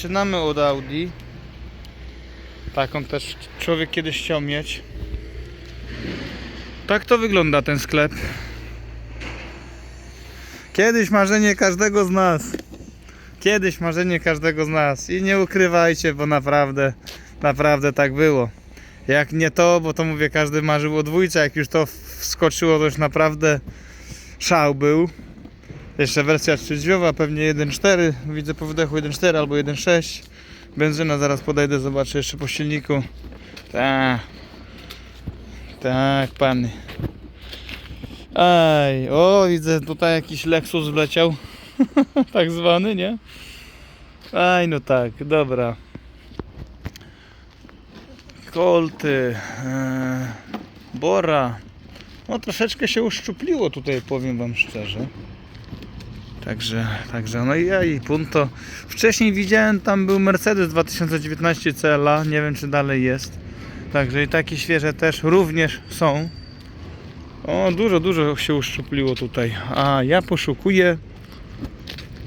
Zaczynamy od Audi. Taką też człowiek kiedyś chciał mieć. Tak to wygląda ten sklep. Kiedyś marzenie każdego z nas. Kiedyś marzenie każdego z nas. I nie ukrywajcie, bo naprawdę, naprawdę tak było. Jak nie to, bo to mówię, każdy marzył o dwójce. Jak już to wskoczyło, to już naprawdę szał był. Jeszcze wersja trzydźwiowa, pewnie 1.4. Widzę po wydechu 1.4 albo 1.6. Benzyna zaraz podejdę, zobaczę jeszcze po silniku. Tak. Tak, pany. Aj, o, widzę tutaj jakiś Lexus wleciał. tak zwany, nie? Aj, no tak, dobra. Kolty. E, Bora. No troszeczkę się uszczupliło tutaj, powiem wam szczerze. Także, także no i ja i punto. Wcześniej widziałem, tam był Mercedes 2019 CLA, nie wiem czy dalej jest. Także i takie świeże też również są. O, dużo, dużo się uszczupliło tutaj. A ja poszukuję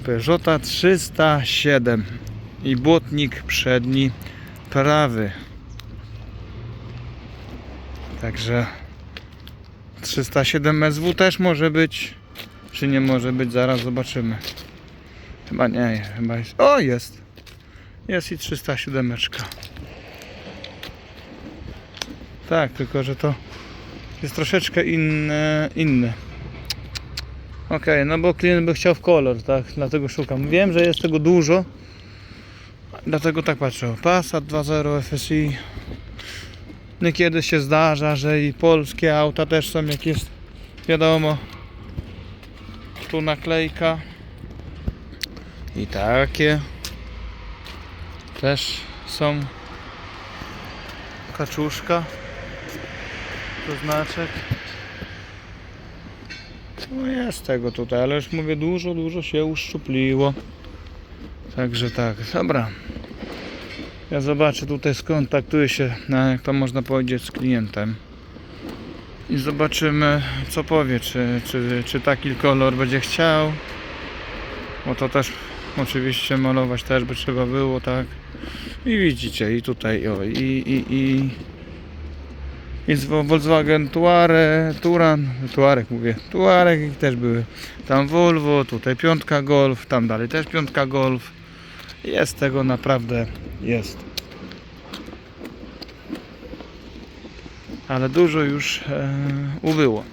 Peugeota 307 i błotnik przedni prawy. Także 307 SW też może być. Czy nie może być? Zaraz zobaczymy. Chyba nie, chyba jest. O, jest! Jest i 307. Tak, tylko że to jest troszeczkę inne. inne. Okej, no bo klient by chciał w kolor, tak? Dlatego szukam. Wiem, że jest tego dużo. Dlatego tak patrzę. Passat 2.0 FSI. Niekiedy się zdarza, że i polskie auta też są, jak jest wiadomo, tu naklejka. I takie. Też są. Kaczuszka. To znaczek no jest tego tutaj, ale już mówię dużo, dużo się uszczupliło. Także tak, dobra. Ja zobaczę tutaj skontaktuję się jak to można powiedzieć z klientem i zobaczymy co powie, czy, czy, czy taki kolor będzie chciał. Bo to też oczywiście malować też by trzeba było, tak. I widzicie, i tutaj, o, i, i, i jest Volkswagen Touareg, Turan, Tuareg mówię, Tuareg i też były. Tam Volvo, tutaj piątka Golf, tam dalej też piątka Golf. Jest tego naprawdę, jest. Ale dużo już e, ubyło.